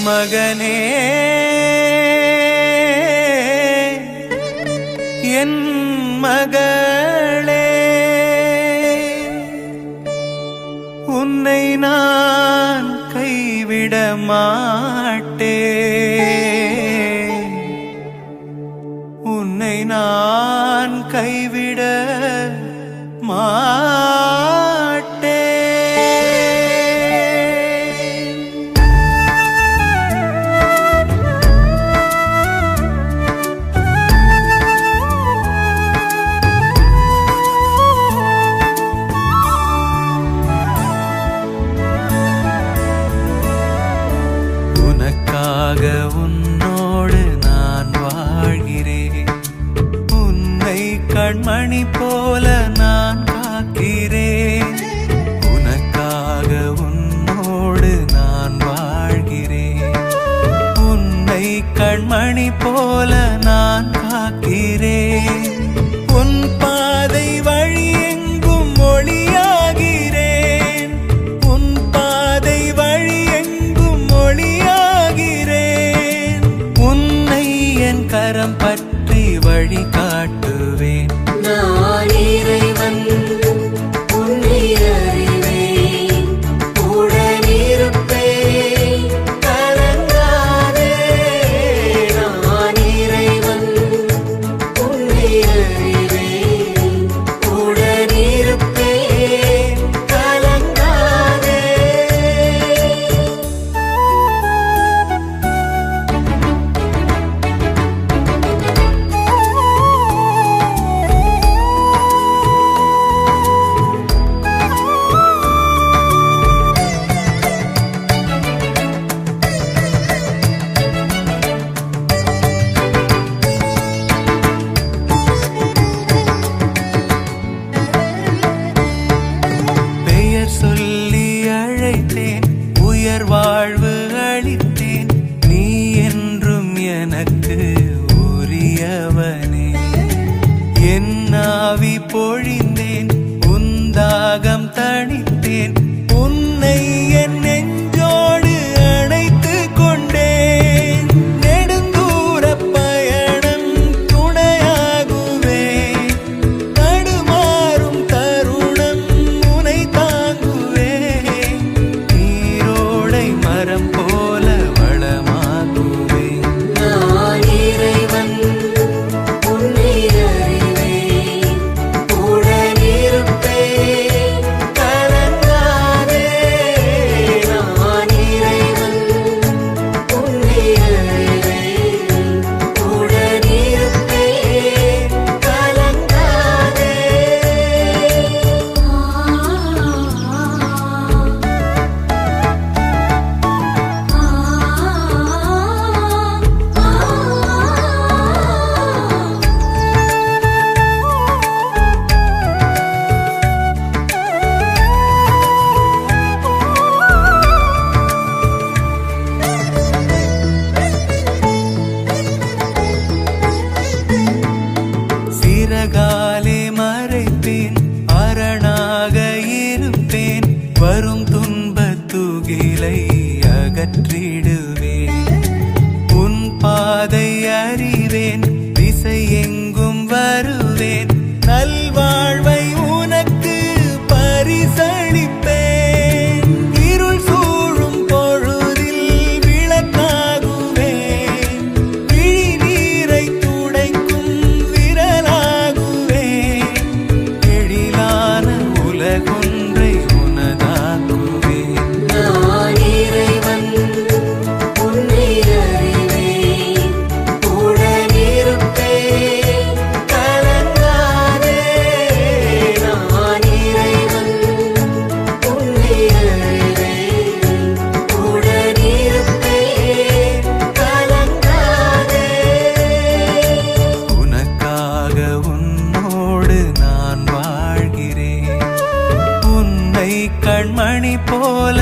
மகனே என் மகளே உன்னை நான் கைவிட மாட்டே உன்னை நான் கைவிட மா உயிராக உன்னோடு நான் வாழ்கிறேன். உன்னை கண்மணி போல நான் காக்கிறேன். உனக்காக உன்னோடு நான் வாழ்கிறேன். உன்னை கண்மணி போல நான் வழிகாட்டு. வாழ்வு அளித்தேன் நீ என்றும் எனக்கு உரியவனே. என்னாவி பொழி அகற்றிடுவே உன் பாதை போல